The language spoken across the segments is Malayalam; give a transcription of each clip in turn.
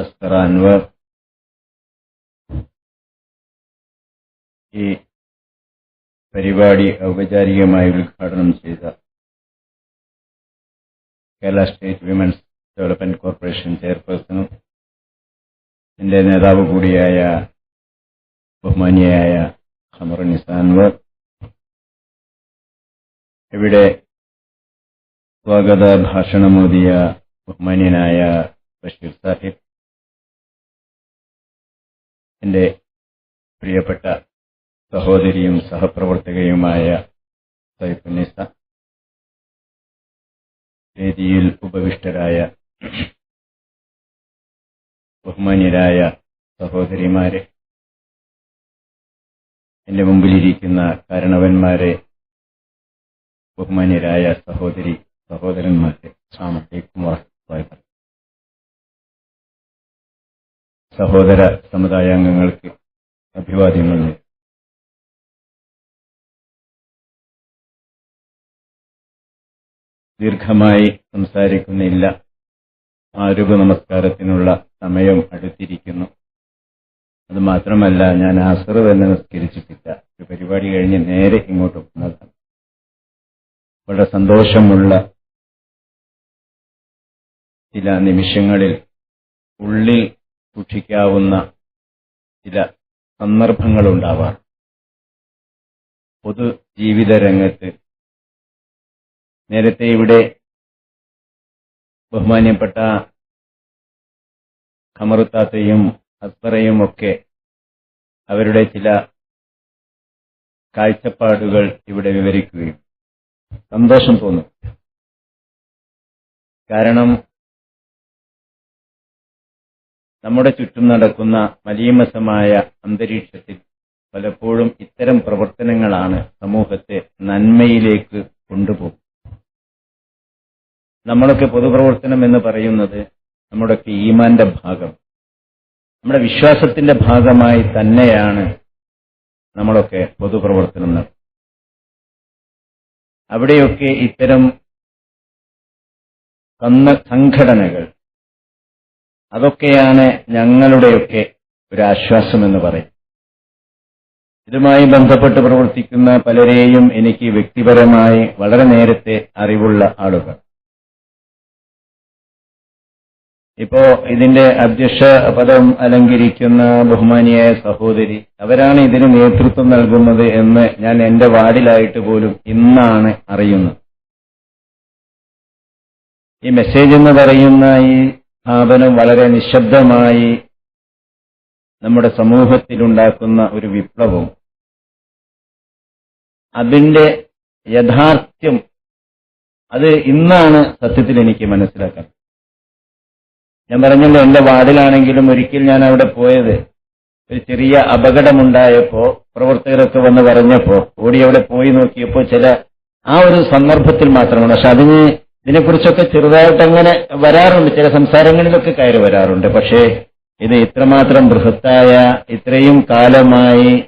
അസ്കർ Anwar ഈ പരിപാടി ഔപചാരികമായി ഉദ്ഘാടനം ചെയ്ത Kerala state women's development corporation ചെയർപേഴ്സണും എന്റെ നേതാവ് കൂടിയായ ബഹുമാനിയായ ഖമർ നിസാൻവർ ഇവിടെ സ്വാഗത ഭാഷണമോദിയ ബഹുമാനിയനായ ബഷീർ സാഹിബ്. എന്റെ പ്രിയപ്പെട്ട സഹോദരിയും സഹപ്രവർത്തകയുമായ സൈഫുനിസ വേദിയിൽ ഉപവിഷ്ടരായ ബഹുമാന്യരായ സഹോദരിമാരെ എന്റെ മുമ്പിലിരിക്കുന്ന കാരണവന്മാരെ ബഹുമാന്യരായ സഹോദരി സഹോദരന്മാരെ സാമത്തേക്കും സഹോദര സമുദായാംഗങ്ങൾക്ക് അഭിവാദ്യങ്ങൾ നേരുന്നു. ദീർഘമായി സംസാരിക്കുന്നില്ല. ആരോഗ്യ നമസ്കാരത്തിനുള്ള സമയം അടുത്തിരിക്കുന്നു. അത് മാത്രമല്ല ഞാൻ ആസർ തന്നെ നിസ്കരിച്ചിട്ടില്ല. ഒരു പരിപാടി കഴിഞ്ഞ് നേരെ ഇങ്ങോട്ട് പോകുന്നതാണ് വളരെ സന്തോഷമുള്ള ചില നിമിഷങ്ങളിൽ ഉള്ളിൽ സൂക്ഷിക്കാവുന്ന ചില സന്ദർഭങ്ങളുണ്ടാവാർ പൊതു ജീവിത രംഗത്ത് നേരത്തെ ഇവിടെ ബഹുമാന്യപ്പെട്ട ഖമറുത്താത്തയും അക്ബറയും ഒക്കെ അവരുടെ ചില കാഴ്ചപ്പാടുകൾ ഇവിടെ വിവരിക്കുകയും സന്തോഷം തോന്നും കാരണം നമ്മുടെ ചുറ്റും നടക്കുന്ന മലീമസമായ അന്തരീക്ഷത്തിൽ പലപ്പോഴും ഇത്തരം പ്രവർത്തനങ്ങളാണ് സമൂഹത്തെ നന്മയിലേക്ക് കൊണ്ടുപോകും നമ്മളൊക്കെ പൊതുപ്രവർത്തനം എന്ന് പറയുന്നത് നമ്മുടെയൊക്കെ ഈമാന്റെ ഭാഗം. നമ്മുടെ വിശ്വാസത്തിന്റെ ഭാഗമായി തന്നെയാണ് നമ്മളൊക്കെ പൊതുപ്രവർത്തനം നടത്തുന്നത്. അവിടെയൊക്കെ ഇത്തരം സംഘടനകൾ അതൊക്കെയാണ് ഞങ്ങളുടെയൊക്കെ ഒരു ആശ്വാസം എന്ന് പറയും. ഇതുമായി ബന്ധപ്പെട്ട് പ്രവർത്തിക്കുന്ന പലരെയും എനിക്ക് വ്യക്തിപരമായി വളരെ നേരത്തെ അറിവുള്ള ആളുകൾ. ഇപ്പോ ഇതിന്റെ അധ്യക്ഷ പദം അലങ്കരിക്കുന്ന ബഹുമാനിയായ സഹോദരി അവരാണ് ഇതിന് നേതൃത്വം നൽകുന്നത് എന്ന് ഞാൻ എന്റെ വാർഡിലായിട്ട് പോലും ഇന്നാണ് അറിയുന്നത്. ഈ മെസ്സേജ് എന്ന് പറയുന്ന ഈ സ്ഥാപനം വളരെ നിശബ്ദമായി നമ്മുടെ സമൂഹത്തിലുണ്ടാക്കുന്ന ഒരു വിപ്ലവം. അതിന്റെ യഥാർത്ഥ്യം അത് ഇന്നാണ് സത്യത്തിൽ എനിക്ക് മനസ്സിലാക്കാൻ. ഞാൻ പറഞ്ഞല്ലോ എന്റെ വാർഡിലാണെങ്കിലും ഒരിക്കൽ ഞാൻ അവിടെ പോയത്. ഒരു ചെറിയ അപകടമുണ്ടായപ്പോ പ്രവർത്തകരൊക്കെ വന്ന് പറഞ്ഞപ്പോ ഓടി അവിടെ പോയി നോക്കിയപ്പോ ചില ആ ഒരു സന്ദർഭത്തിൽ മാത്രമാണ്. പക്ഷെ അതിന് ഇതിനെക്കുറിച്ചൊക്കെ ചെറുതായിട്ട് അങ്ങനെ വരാറുണ്ട്. ചില സംസാരങ്ങളിലൊക്കെ കയറി വരാറുണ്ട്. പക്ഷേ ഇത് ഇത്രമാത്രം ബൃഹത്തായ ഇത്രയും കാലമായി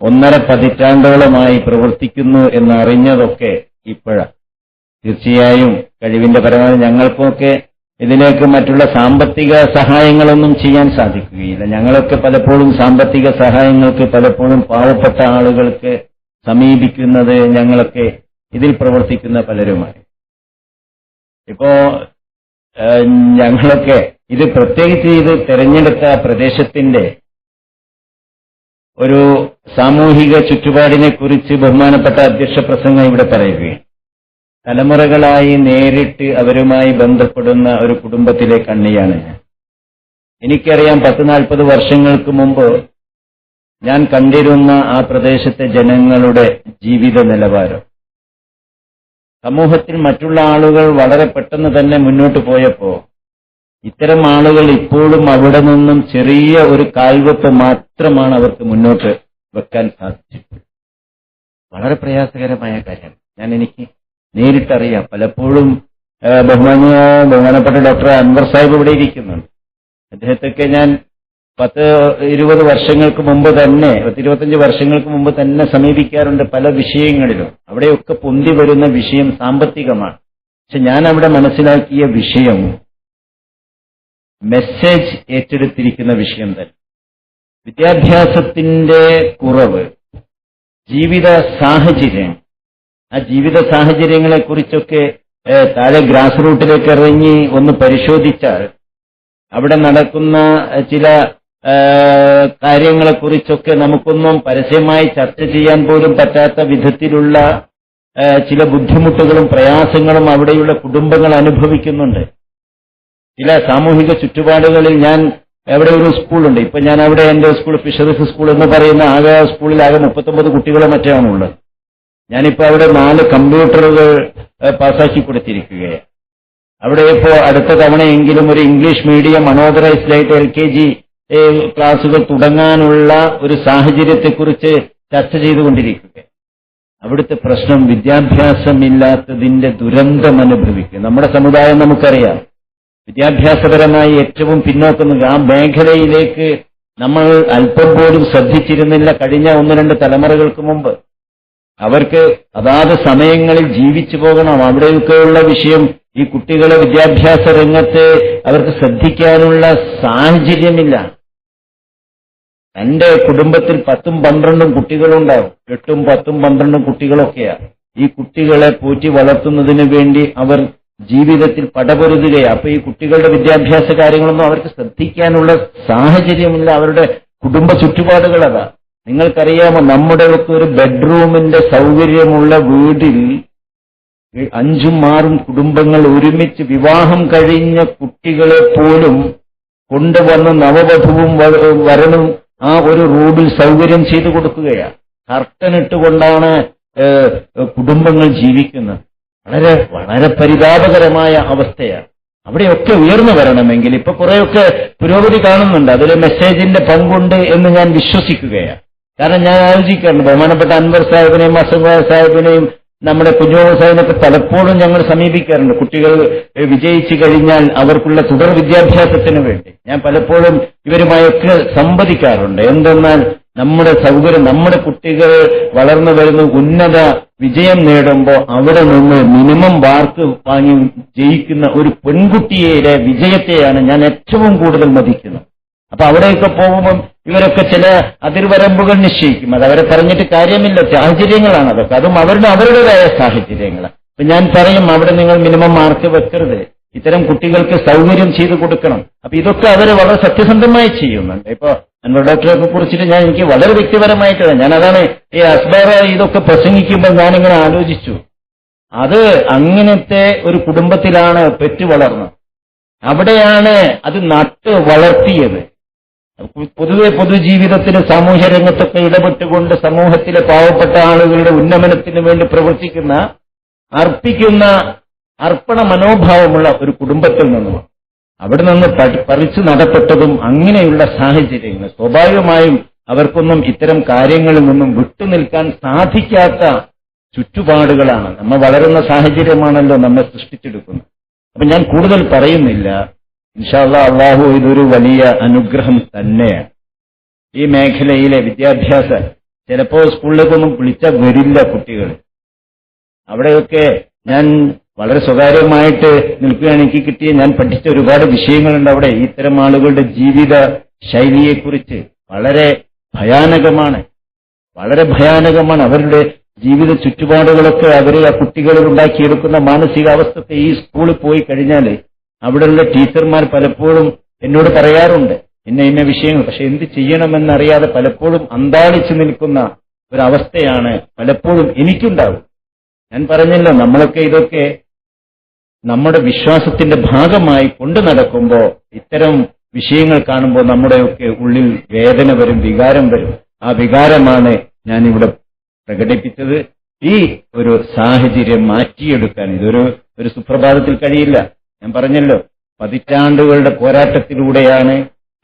ഒന്നര പതിറ്റാണ്ടുകളുമായി പ്രവർത്തിക്കുന്നു എന്നറിഞ്ഞതൊക്കെ ഇപ്പോഴാണ് തീർച്ചയായും കഴിവിന്റെ പരമാവധി ഞങ്ങൾക്കൊക്കെ ഇതിലേക്ക് മറ്റുള്ള സാമ്പത്തിക സഹായങ്ങളൊന്നും ചെയ്യാൻ സാധിക്കുകയില്ല. ഞങ്ങളൊക്കെ പലപ്പോഴും സാമ്പത്തിക സഹായങ്ങൾക്ക് പലപ്പോഴും പാവപ്പെട്ട ആളുകൾക്ക് സമീപിക്കുന്നത് ഞങ്ങളൊക്കെ ഇതിൽ പ്രവർത്തിക്കുന്ന പലരുമായി. ഇപ്പോ ഞങ്ങളൊക്കെ ഇത് പ്രത്യേകിച്ച് ഇത് തെരഞ്ഞെടുത്ത പ്രദേശത്തിന്റെ ഒരു സാമൂഹിക ചുറ്റുപാടിനെ കുറിച്ച് ബഹുമാനപ്പെട്ട അധ്യക്ഷ പ്രസംഗം ഇവിടെ പറയുകയാണ്. തലമുറകളായി നേരിട്ട് അവരുമായി ബന്ധപ്പെടുന്ന ഒരു കുടുംബത്തിലെ കണ്ണിയാണ് എനിക്കറിയാം പത്ത് നാൽപ്പത് വർഷങ്ങൾക്ക് മുമ്പ് ഞാൻ കണ്ടിരുന്ന ആ പ്രദേശത്തെ ജനങ്ങളുടെ ജീവിത നിലവാരം. സമൂഹത്തിൽ മറ്റുള്ള ആളുകൾ വളരെ പെട്ടെന്ന് തന്നെ മുന്നോട്ട് പോയപ്പോ ഇത്തരം ആളുകൾ ഇപ്പോഴും അവിടെ നിന്നും ചെറിയ ഒരു കാൽവെപ്പ് മാത്രമാണ് അവർക്ക് മുന്നോട്ട് വെക്കാൻ സാധിച്ചിട്ടുള്ളത് വളരെ പ്രയാസകരമായ കാര്യം. ഞാൻ എനിക്ക് നേരിട്ടറിയാം. പലപ്പോഴും ബഹുമാന ബഹുമാനപ്പെട്ട ഡോക്ടർ അൻവർ സാഹിബ് ഇവിടെ ഇരിക്കുന്നുണ്ട്. അദ്ദേഹത്തൊക്കെ ഞാൻ പത്ത് ഇരുപത് വർഷങ്ങൾക്ക് മുമ്പ് തന്നെ പത്ത് ഇരുപത്തഞ്ച് വർഷങ്ങൾക്ക് മുമ്പ് തന്നെ സമീപിക്കാറുണ്ട് പല വിഷയങ്ങളിലും. അവിടെയൊക്കെ പൊന്തി വരുന്ന വിഷയം സാമ്പത്തികമാണ്. പക്ഷെ ഞാൻ അവിടെ മനസ്സിലാക്കിയ വിഷയം മെസ്സേജ് ഏറ്റെടുത്തിരിക്കുന്ന വിഷയം തന്നെ. വിദ്യാഭ്യാസത്തിന്റെ കുറവ് ജീവിത സാഹചര്യം. ആ ജീവിത സാഹചര്യങ്ങളെ കുറിച്ചൊക്കെ താഴെ ഗ്രാസ് റൂട്ടിലേക്ക് ഇറങ്ങി ഒന്ന് പരിശോധിച്ചാൽ അവിടെ നടക്കുന്ന ചില കാര്യങ്ങളെക്കുറിച്ചൊക്കെ നമുക്കൊന്നും പരസ്യമായി ചർച്ച ചെയ്യാൻ പോലും പറ്റാത്ത വിധത്തിലുള്ള ചില ബുദ്ധിമുട്ടുകളും പ്രയാസങ്ങളും അവിടെയുള്ള കുടുംബങ്ങൾ അനുഭവിക്കുന്നുണ്ട്. ചില സാമൂഹിക ചുറ്റുപാടുകളിൽ ഞാൻ എവിടെ ഒരു സ്കൂളുണ്ട്. ഇപ്പൊ ഞാൻ അവിടെ എന്റെ സ്കൂൾ ഫിഷറീസ് സ്കൂൾ എന്ന് പറയുന്ന ആകെ സ്കൂളിൽ ആകെ മുപ്പത്തൊമ്പത് കുട്ടികളെ മറ്റാണ് ഉള്ളത് ഞാനിപ്പോ അവിടെ നാല് കമ്പ്യൂട്ടറുകൾ പാസാക്കി കൊടുത്തിരിക്കുകയാണ്. അവിടെ ഇപ്പോ അടുത്ത തവണയെങ്കിലും ഒരു ഇംഗ്ലീഷ് മീഡിയം അണോതറൈസ്ഡ് ആയിട്ട് എൽ കെ ജി ക്ലാസുകൾ തുടങ്ങാനുള്ള ഒരു സാഹചര്യത്തെക്കുറിച്ച് ചർച്ച ചെയ്തുകൊണ്ടിരിക്കുക അവിടുത്തെ പ്രശ്നം വിദ്യാഭ്യാസമില്ലാത്തതിന്റെ ദുരന്തം അനുഭവിക്കുക. നമ്മുടെ സമുദായം നമുക്കറിയാം. വിദ്യാഭ്യാസപരമായി ഏറ്റവും പിന്നോക്കം. ആ മേഖലയിലേക്ക് നമ്മൾ അല്പം പോലും ശ്രദ്ധിച്ചിരുന്നില്ല കഴിഞ്ഞ ഒന്ന് രണ്ട് തലമുറകൾക്ക് മുമ്പ്. അവർക്ക് അതാത് സമയങ്ങളിൽ ജീവിച്ചു പോകണം. അവിടെയൊക്കെയുള്ള വിഷയം ഈ കുട്ടികളെ വിദ്യാഭ്യാസ രംഗത്ത് അവർക്ക് ശ്രദ്ധിക്കാനുള്ള സാഹചര്യമില്ല. തന്റെ കുടുംബത്തിൽ പത്തും പന്ത്രണ്ടും കുട്ടികളുണ്ടാവും. എട്ടും പത്തും പന്ത്രണ്ടും കുട്ടികളൊക്കെയാ. ഈ കുട്ടികളെ പോറ്റി വളർത്തുന്നതിന് വേണ്ടി അവർ ജീവിതത്തിൽ പടപൊരുതുകയാണ് അപ്പൊ ഈ കുട്ടികളുടെ വിദ്യാഭ്യാസ കാര്യങ്ങളൊന്നും അവർക്ക് ശ്രദ്ധിക്കാനുള്ള സാഹചര്യമില്ല. അവരുടെ കുടുംബ ചുറ്റുപാടുകൾ അതാ നിങ്ങൾക്കറിയാമോ നമ്മുടെ ഒക്കെ ഒരു ബെഡ്റൂമിന്റെ സൗകര്യമുള്ള വീടിൽ അഞ്ചും ആറും കുടുംബങ്ങൾ ഒരുമിച്ച് വിവാഹം കഴിഞ്ഞ കുട്ടികളെ പോലും കൊണ്ടുവന്ന് നവവധുവും വരണും ആ ഒരു റൂമിൽ സൗകര്യം ചെയ്തു കൊടുക്കുകയാണ്. കർട്ടനിട്ടുകൊണ്ടാണ് കുടുംബങ്ങൾ ജീവിക്കുന്നത്. വളരെ വളരെ പരിതാപകരമായ അവസ്ഥയാണ്. അവിടെയൊക്കെ ഉയർന്നു വരണമെങ്കിൽ ഇപ്പൊ കുറെയൊക്കെ പുരോഗതി കാണുന്നുണ്ട്. അതിൽ മെസ്സേജിന്റെ പങ്കുണ്ട് എന്ന് ഞാൻ വിശ്വസിക്കുകയാണ്. കാരണം ഞാൻ ആലോചിക്കാറുണ്ട്. ബഹുമാനപ്പെട്ട അൻവർ സാഹിബിനെയും അസുഖ സാഹിബിനെയും നമ്മുടെ കുഞ്ഞോ സാഹിബിനൊക്കെ പലപ്പോഴും ഞങ്ങൾ സമീപിക്കാറുണ്ട്. കുട്ടികൾ വിജയിച്ചു കഴിഞ്ഞാൽ അവർക്കുള്ള തുടർ വിദ്യാഭ്യാസത്തിന് വേണ്ടി. ഞാൻ പലപ്പോഴും ഇവരുമായൊക്കെ സംവദിക്കാറുണ്ട്. എന്തെന്നാൽ നമ്മുടെ സൗകര്യം നമ്മുടെ കുട്ടികൾ വളർന്നു വരുന്ന ഉന്നത വിജയം നേടുമ്പോൾ അവിടെ നിന്ന് മിനിമം മാർക്ക് വാങ്ങി ജയിക്കുന്ന ഒരു പെൺകുട്ടിയുടെ വിജയത്തെയാണ് ഞാൻ ഏറ്റവും കൂടുതൽ മതിക്കുന്നത്. അപ്പൊ അവിടെയൊക്കെ പോകുമ്പം ഇവരൊക്കെ ചില അതിർവരമ്പുകൾ നിശ്ചയിക്കും. അത് അവരെ പറഞ്ഞിട്ട് കാര്യമില്ല. സാഹചര്യങ്ങളാണ് അതൊക്കെ. അതും അവരുടെ അവരുടേതായ സാഹചര്യങ്ങൾ അപ്പൊ ഞാൻ പറയും അവിടെ നിങ്ങൾ മിനിമം മാർക്ക് വെക്കരുത്. ഇത്തരം കുട്ടികൾക്ക് സൗകര്യം ചെയ്തു കൊടുക്കണം. അപ്പൊ ഇതൊക്കെ അവർ വളരെ സത്യസന്ധമായി ചെയ്യുന്നുണ്ട്. ഇപ്പൊ അൻവർ ഡോക്ടറെ കുറിച്ചിട്ട് ഞാൻ എനിക്ക് വളരെ വ്യക്തിപരമായിട്ടാണ്. ഞാൻ അതാണ് ഈ അസ്ബാറ ഇതൊക്കെ പ്രസംഗിക്കുമ്പോൾ ഞാനിങ്ങനെ ആലോചിച്ചു. അത് അങ്ങനത്തെ ഒരു കുടുംബത്തിലാണ് പെറ്റു വളർന്നത്. അവിടെയാണ് അത് നട്ട് വളർത്തിയത്. പൊതുവെ പൊതുജീവിതത്തിന് സാമൂഹ്യ രംഗത്തൊക്കെ ഇടപെട്ടുകൊണ്ട് സമൂഹത്തിലെ പാവപ്പെട്ട ആളുകളുടെ ഉന്നമനത്തിന് വേണ്ടി പ്രവർത്തിക്കുന്ന അർപ്പിക്കുന്ന അർപ്പണ മനോഭാവമുള്ള ഒരു കുടുംബത്തിൽ നിന്നുമാണ് അവിടെ നിന്ന് പറിച്ചു നടപ്പെട്ടതും അങ്ങനെയുള്ള സാഹചര്യങ്ങൾ സ്വാഭാവികമായും അവർക്കൊന്നും ഇത്തരം കാര്യങ്ങളിൽ നിന്നും വിട്ടുനിൽക്കാൻ സാധിക്കാത്ത ചുറ്റുപാടുകളാണ് നമ്മൾ വളരുന്ന സാഹചര്യമാണല്ലോ നമ്മെ സൃഷ്ടിച്ചെടുക്കുന്നത്. അപ്പൊ ഞാൻ കൂടുതൽ പറയുന്നില്ല. ഇൻഷാല്ല അള്ളാഹു ഇതൊരു വലിയ അനുഗ്രഹം തന്നെയാണ്. ഈ മേഖലയിലെ വിദ്യാഭ്യാസ ചിലപ്പോൾ സ്കൂളിലേക്കൊന്നും വിളിച്ചാൽ വരില്ല കുട്ടികൾ. അവിടെയൊക്കെ ഞാൻ വളരെ സ്വകാര്യമായിട്ട് നിൽക്കുകയാണ് എനിക്ക് കിട്ടിയ ഞാൻ പഠിച്ച ഒരുപാട് വിഷയങ്ങളുണ്ട് അവിടെ. ഇത്തരം ആളുകളുടെ ജീവിത ശൈലിയെക്കുറിച്ച് വളരെ ഭയാനകമാണ്. വളരെ ഭയാനകമാണ് അവരുടെ ജീവിത ചുറ്റുപാടുകളൊക്കെ അവരെ ആ കുട്ടികളിൽ ഉണ്ടാക്കിയെടുക്കുന്ന മാനസികാവസ്ഥത്തെ ഈ സ്കൂളിൽ പോയി കഴിഞ്ഞാൽ അവിടെയുള്ള ടീച്ചർമാർ പലപ്പോഴും എന്നോട് പറയാറുണ്ട് ഇന്ന ഇന്ന വിഷയങ്ങൾ പക്ഷെ എന്ത് ചെയ്യണമെന്നറിയാതെ പലപ്പോഴും അന്താളിച്ചു നിൽക്കുന്ന ഒരവസ്ഥയാണ് പലപ്പോഴും എനിക്കുണ്ടാവും ഞാൻ പറഞ്ഞല്ലോ നമ്മളൊക്കെ ഇതൊക്കെ നമ്മുടെ വിശ്വാസത്തിന്റെ ഭാഗമായി കൊണ്ടു നടക്കുമ്പോൾ ഇത്തരം വിഷയങ്ങൾ കാണുമ്പോൾ നമ്മുടെയൊക്കെ ഉള്ളിൽ വേദന വരും വികാരം വരും. ആ വികാരമാണ് ഞാൻ ഇവിടെ പ്രകടിപ്പിച്ചത്. ഈ ഒരു സാഹചര്യം മാറ്റിയെടുക്കാൻ ഇതൊരു ഒരു സുപ്രഭാതത്തിൽ കഴിയില്ല. ഞാൻ പറഞ്ഞല്ലോ പതിറ്റാണ്ടുകളുടെ പോരാട്ടത്തിലൂടെയാണ്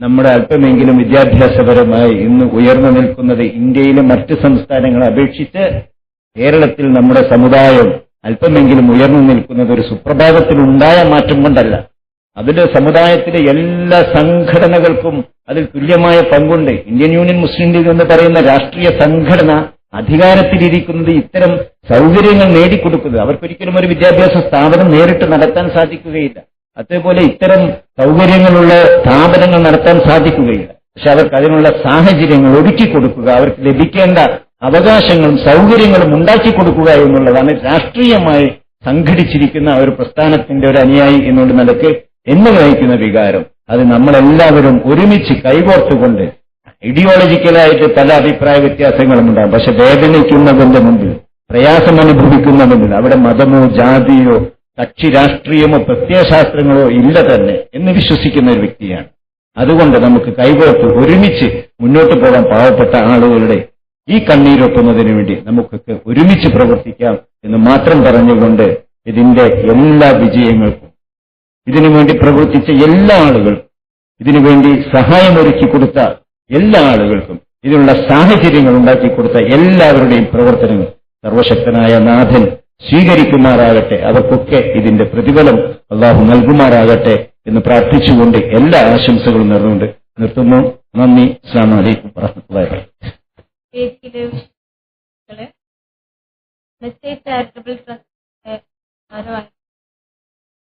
നമ്മുടെ അല്പമെങ്കിലും വിദ്യാഭ്യാസപരമായി ഇന്ന് ഉയർന്നു നിൽക്കുന്നത്. ഇന്ത്യയിലെ മറ്റ് സംസ്ഥാനങ്ങളെ അപേക്ഷിച്ച് കേരളത്തിൽ നമ്മുടെ സമുദായം അല്പമെങ്കിലും ഉയർന്നു നിൽക്കുന്നത് ഒരു സുപ്രഭാതത്തിൽ ഉണ്ടായ മാറ്റം കൊണ്ടല്ല. അതിന്റെ സമുദായത്തിലെ എല്ലാ സംഘടനകൾക്കും അതിൽ തുല്യമായ പങ്കുണ്ട്. ഇന്ത്യൻ യൂണിയൻ മുസ്ലിം ലീഗ് എന്ന് പറയുന്ന രാഷ്ട്രീയ സംഘടന അധികാരത്തിലിരിക്കുന്നത് ഇത്തരം സൗകര്യങ്ങൾ നേടിക്കൊടുക്കുന്നത് അവർക്കൊരിക്കലും ഒരു വിദ്യാഭ്യാസ സ്ഥാപനം നേരിട്ട് നടത്താൻ സാധിക്കുകയില്ല. അതേപോലെ ഇത്തരം സൗകര്യങ്ങളുള്ള സ്ഥാപനങ്ങൾ നടത്താൻ സാധിക്കുകയില്ല. പക്ഷെ അവർക്ക് അതിനുള്ള സാഹചര്യങ്ങൾ ഒരുക്കി കൊടുക്കുക അവർക്ക് ലഭിക്കേണ്ട അവകാശങ്ങളും സൗകര്യങ്ങളും ഉണ്ടാക്കി കൊടുക്കുക എന്നുള്ളതാണ് രാഷ്ട്രീയമായി സംഘടിച്ചിരിക്കുന്ന ഒരു പ്രസ്ഥാനത്തിന്റെ ഒരു അനുയായി എന്നുള്ള നിലയ്ക്ക് എന്ന് വഹിക്കുന്ന വികാരം. അത് നമ്മളെല്ലാവരും ഒരുമിച്ച് കൈകോർത്തുകൊണ്ട് ഐഡിയോളജിക്കലായിട്ട് പല അഭിപ്രായ വ്യത്യാസങ്ങളും ഉണ്ടാകും. പക്ഷെ വേദനിക്കുന്നതിന്റെ മുമ്പിൽ പ്രയാസം അനുഭവിക്കുന്നതിന് അവിടെ മതമോ ജാതിയോ കക്ഷി രാഷ്ട്രീയമോ പ്രത്യയശാസ്ത്രങ്ങളോ ഇല്ല തന്നെ എന്ന് വിശ്വസിക്കുന്ന ഒരു വ്യക്തിയാണ്. അതുകൊണ്ട് നമുക്ക് കൈകോർത്ത് ഒരുമിച്ച് മുന്നോട്ട് പോകാൻ പാവപ്പെട്ട ആളുകളുടെ ഈ കണ്ണീരൊപ്പുന്നതിന് വേണ്ടി നമുക്കൊക്കെ ഒരുമിച്ച് പ്രവർത്തിക്കാം എന്ന് മാത്രം പറഞ്ഞുകൊണ്ട് ഇതിന്റെ എല്ലാ വിജയങ്ങൾക്കും ഇതിനുവേണ്ടി പ്രവർത്തിച്ച എല്ലാ ആളുകൾക്കും ഇതിനുവേണ്ടി സഹായമൊരുക്കി കൊടുത്ത എല്ലാ ആളുകൾക്കും ഇതിനുള്ള സാഹചര്യങ്ങൾ ഉണ്ടാക്കി കൊടുത്ത എല്ലാവരുടെയും പ്രവർത്തനങ്ങൾ സർവശക്തനായ നാഥൻ സ്വീകരിക്കുമാറാകട്ടെ. അവർക്കൊക്കെ ഇതിന്റെ പ്രതിഫലം അള്ളാഹു നൽകുമാറാകട്ടെ എന്ന് പ്രാർത്ഥിച്ചുകൊണ്ട് എല്ലാ ആശംസകളും നേർന്നുകൊണ്ട് നിർത്തുന്നു. നന്ദി. അസ്ലാം വലൈക്കും മെസ്സേജ് ചാരിറ്റബിൾ ട്രസ്റ്റ് ആരോ